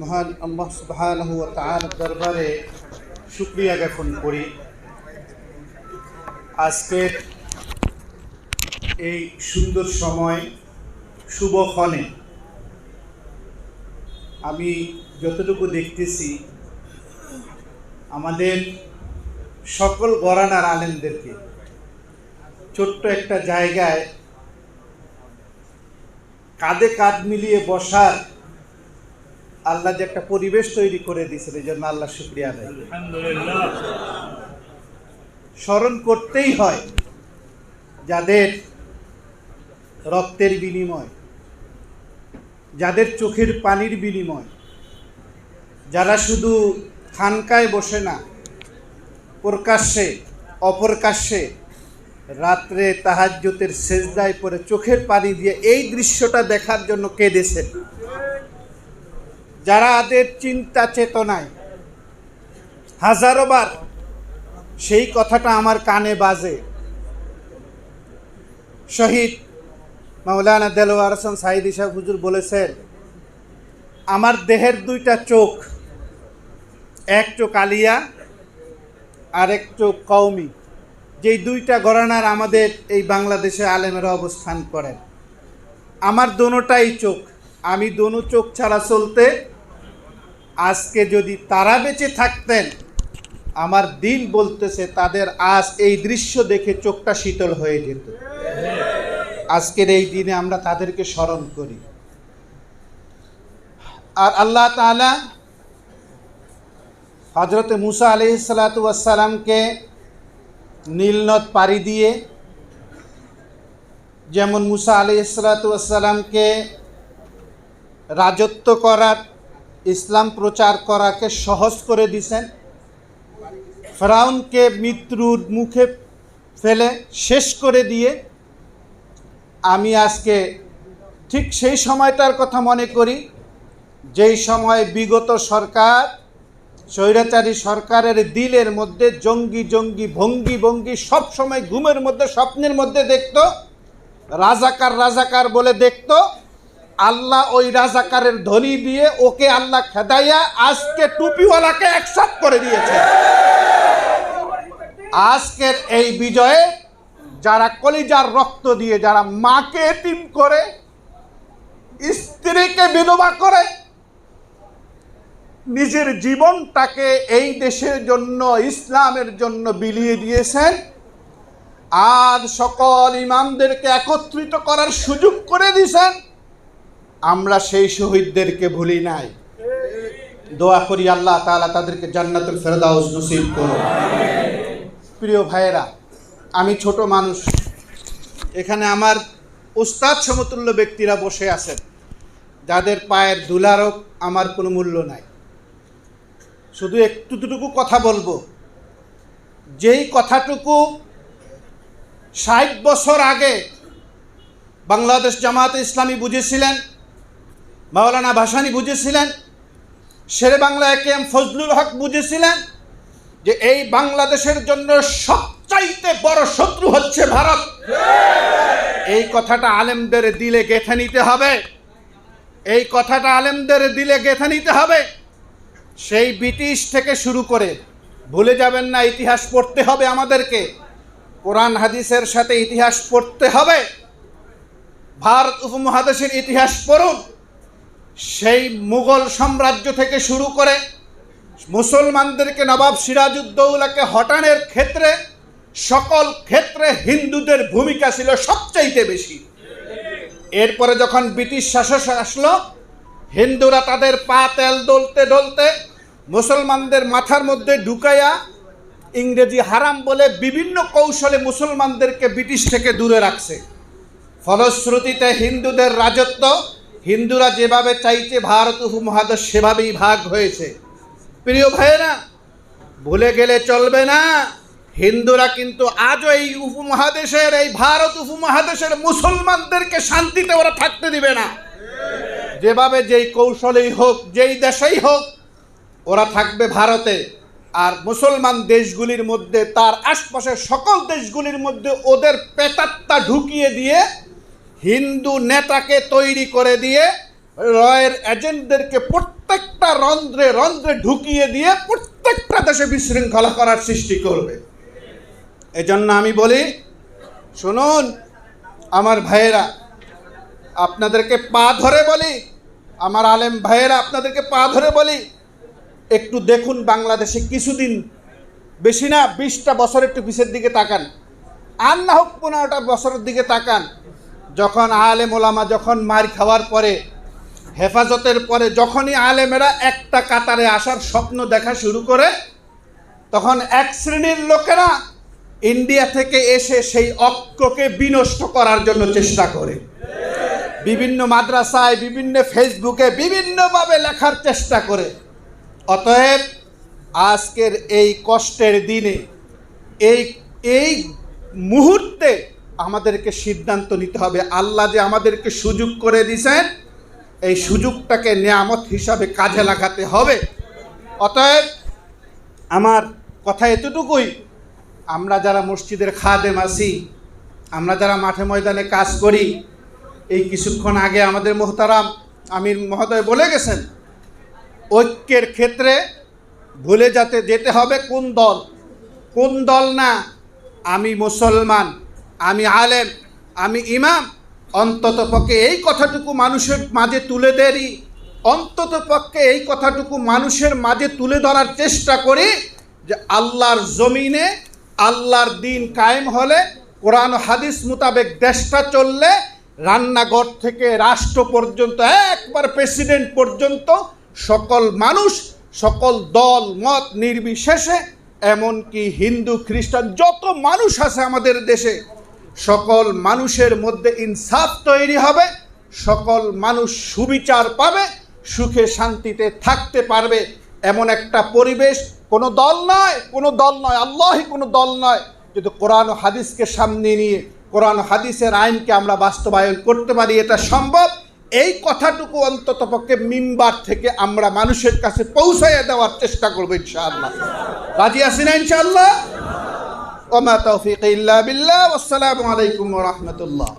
মহান আল্লাহ সুবহানাহু দরবারে শুকরিয়া জ্ঞাপন করি। আজকের এই সুন্দর সময়, শুভ ক্ষণে আমি যতটুকু দেখতেছি, আমাদের সকল গরানার আলেমদেরকে ছোট্ট একটা জায়গায় কাঁধে কাঁধ মিলিয়ে বসার আল্লাহ যে একটা পরিবেশ তৈরি করে দিয়েছেন, এই জন্য আল্লাহ শুক্রিয়া দেয় স্মরণ করতেই হয় যাদের রক্তের বিনিময়, যাদের চোখের পানির বিনিময়, যারা শুধু খানকায় বসে না, প্রকাশ্যে, অপ্রকাশ্যে রাত্রে তাহাজ্যতের সেজদায় পরে চোখের পানি দিয়ে এই দৃশ্যটা দেখার জন্য কেঁদেছেন। যারা আদের চিন্তা চেতনায় হাজারো বার সেই কথাটা আমার কানে বাজে। শহীদ মাওলানা দেলোয়ার হাসান সাইদ ইসাহ হুজুর বলেছেন, আমার দেহের দুইটা চোখ, এক চোখ আলিয়া আর এক চোখ কৌমি যেই দুইটা গরানার আমাদের এই বাংলাদেশে আলেমেরা অবস্থান করেন। আমার দোনোটাই চোখ, আমি দোনো চোখ ছাড়া চলতে আজকে যদি তারা বেঁচে থাকতেন, আমার দিন বলতেছে তাদের আজ এই দৃশ্য দেখে চোখটা শীতল হয়ে যেত। আজকের এই দিনে আমরা তাদেরকে স্মরণ করি। আর আল্লাহ তাআলা হজরত মুসা আলি সালাতামকে নীলনদ পাড়ি দিয়ে, যেমন মুসা আলি সালাতামকে রাজত্ব করার ইসলাম প্রচার করাকে সহজ করে দিছেন। ফেরাউনকে মৃত্যুর মুখে ফেলে শেষ করে দিয়ে আমি আজকে ঠিক সেই সময়টার কথা মনে করি, যেই সময় বিগত সরকার, স্বৈরাচারী সরকারের দিলের মধ্যে জঙ্গি জঙ্গি ভঙ্গি ভঙ্গি সব সময় ঘুমের মধ্যে, স্বপ্নের মধ্যে দেখতো, রাজাকার রাজাকার বলে দেখতো আল্লাহ ওই রাজাকারের ধ্বনি দিয়ে ওকে আল্লাহ খেদাইয়া আজকে টুপিওয়ালাকে একসাথ করে দিয়েছে। আজকের এই বিজয়ে যারা কলিজার রক্ত দিয়ে যারা মাকে এতিম করে, স্ত্রীকে বিধবা করে, নিজের জীবনটাকে এই দেশের জন্য, ইসলামের জন্য বিলিয়ে দিয়েছেন, আজ সকল ইমামদেরকে একত্রিত করার সুযোগ করে দিয়েছেন। আমরা সেই শহীদদেরকে ভুলি নাই। দোয়া করি আল্লাহ তালা তাদেরকে জান্নাতুল ফেরদাউস নসিব করুন প্রিয় ভাইয়েরা, আমি ছোট মানুষ। এখানে আমার উস্তাদ সমতুল্য ব্যক্তিরা বসে আছেন। যাদের পায়ের ধুলারও আমার কোনো মূল্য নাই। শুধু একটুটুকু কথা বলব। যেই কথাটুকু ষাট বছর আগে বাংলাদেশ জামাত ইসলামী বুঝেছিলেন মাওলানা ভাসানি বুঝেছিলেন, শেরে বাংলা একে এম ফজলুল হক বুঝেছিলেন যে এই বাংলাদেশের জন্য সবচাইতে বড় শত্রু হচ্ছে ভারত। এই কথাটা আলেমদের দিলে গেঁথে নিতে হবে। এই কথাটা আলেমদের দিলে গেঁথে নিতে হবে। সেই ব্রিটিশ থেকে শুরু করে, ভুলে যাবেন না, ইতিহাস পড়তে হবে আমাদেরকে। কোরআন হাদিসের সাথে ইতিহাস পড়তে হবে। ভারত উপমহাদেশের ইতিহাস পড়ুন। সেই মুঘল সাম্রাজ্য থেকে শুরু করে মুসলমানদেরকে নবাব সিরাজউদ্দৌলাকে হটানোর ক্ষেত্রে সকল ক্ষেত্রে হিন্দুদের ভূমিকা ছিল সবচাইতে বেশি। এরপরে যখন ব্রিটিশ শাসক আসলো, হিন্দুরা তাদের পা তেল দলতে ডলতে মুসলমানদের মাথার মধ্যে ঢুকাইয়া ইংরেজি হারাম বলে বিভিন্ন কৌশলে মুসলমানদেরকে ব্রিটিশ থেকে দূরে রাখছে। ফলশ্রুতিতে হিন্দুদের রাজত্ব হিন্দুরা যেভাবে চাইছে, ভারত উপমহাদেশ সেভাবেই ভাগ হয়েছে। প্রিয় ভাইয়েরা, ভুলে গেলে চলবে না। হিন্দুরা কিন্তু আজও এই উপমহাদেশের, এই ভারত উপমহাদেশের মুসলমানদেরকে শান্তিতে ওরা থাকতে দিবে না। যেভাবে যেই কৌশলেই হোক, যেই দেশেই হোক, ওরা থাকবে ভারতে। আর মুসলমান দেশগুলির মধ্যে, তার আশপাশের সকল দেশগুলির মধ্যে ওদের পেতাত্তা ঢুকিয়ে দিয়ে হিন্দু নেতাকে তৈরি করে দিয়ে রয়ের এজেন্টদেরকে প্রত্যেকটা রন্ধ্রে রন্ধ্রে ঢুকিয়ে দিয়ে প্রত্যেকটা দেশে বিশৃঙ্খলা করার সৃষ্টি করবে। এজন্য আমি বলি, শুনুন, আমার ভাইয়েরা, আপনাদেরকে পা ধরে বলি, আমার আলেম ভাইয়েরা, আপনাদেরকে পা ধরে বলি, একটু দেখুন বাংলাদেশে কিছুদিন বেশি না, বিশটা বছর একটু পিছের দিকে তাকান। আর না হোক পনেরোটা বছরের দিকে তাকান। যখন আলেম ওলামা যখন মার খাওয়ার পরে, হেফাজতের পরে যখনই আলেমেরা একটা কাতারে আসার স্বপ্ন দেখা শুরু করে, তখন এক শ্রেণির লোকেরা ইন্ডিয়া থেকে এসে সেই অক্ষকে বিনষ্ট করার জন্য চেষ্টা করে। বিভিন্ন মাদ্রাসায়, বিভিন্ন ফেসবুকে বিভিন্নভাবে লেখার চেষ্টা করে। অতএব আজকের এই কষ্টের দিনে, এই এই মুহূর্তে আমাদেরকে সিদ্ধান্ত নিতে হবে। আল্লাহ যে আমাদেরকে সুযোগ করে দিয়েছেন, এই সুযোগটাকে নিয়ামত হিসাবে কাজে লাগাতে হবে। অতএব আমার কথা এতটুকুই, আমরা যারা মসজিদের খাদেম আছি, আমরা যারা মাঠে ময়দানে কাজ করি, এই কিছুক্ষণ আগে আমাদের মোহতারাম আমির মহোদয় বলে গেছেন, ঐক্যের ক্ষেত্রে ভুলে যাতে যেতে হবে কোন দল। কোন দল না আমি মুসলমান আমি আলেম, আমি ইমাম। অন্তত পক্ষে এই কথাটুকু মানুষের মাঝে তুলে দেরি। অন্তত পক্ষে এই কথাটুকু মানুষের মাঝে তুলে ধরার চেষ্টা করি যে আল্লাহর জমিনে আল্লাহর দিন কায়েম হলে, কোরআন হাদিস মোতাবেক দেশটা চললে, রান্নাঘর থেকে রাষ্ট্র পর্যন্ত, একবার প্রেসিডেন্ট পর্যন্ত সকল মানুষ, সকল দল, মত নির্বিশেষে, এমনকি হিন্দু, খ্রিস্টান, যত মানুষ আছে আমাদের দেশে সকল মানুষের মধ্যে ইনসাফ তৈরি হবে, সকল মানুষ সুবিচার পাবে, সুখে শান্তিতে থাকতে পারবে। এমন একটা পরিবেশ, কোনো দল নয়, কোনো দল নয়, আল্লাহই কোনো দল নয়, যদি কোরআন হাদিসকে সামনে নিয়ে, কোরআন হাদিসের আইনকে আমরা বাস্তবায়ন করতে পারি, এটা সম্ভব। এই কথাটুকু অন্তত পক্ষে মিম্বার থেকে আমরা মানুষের কাছে পৌঁছাইয়া দেওয়ার চেষ্টা করব ইনশাআল্লাহ। রাজি আছি না ইনশাআল্লাহ? ওমা তৌফিক ইল্লা বিল্লাহ আসসালামু আলাইকুম ওয়া রাহমাতুল্লাহ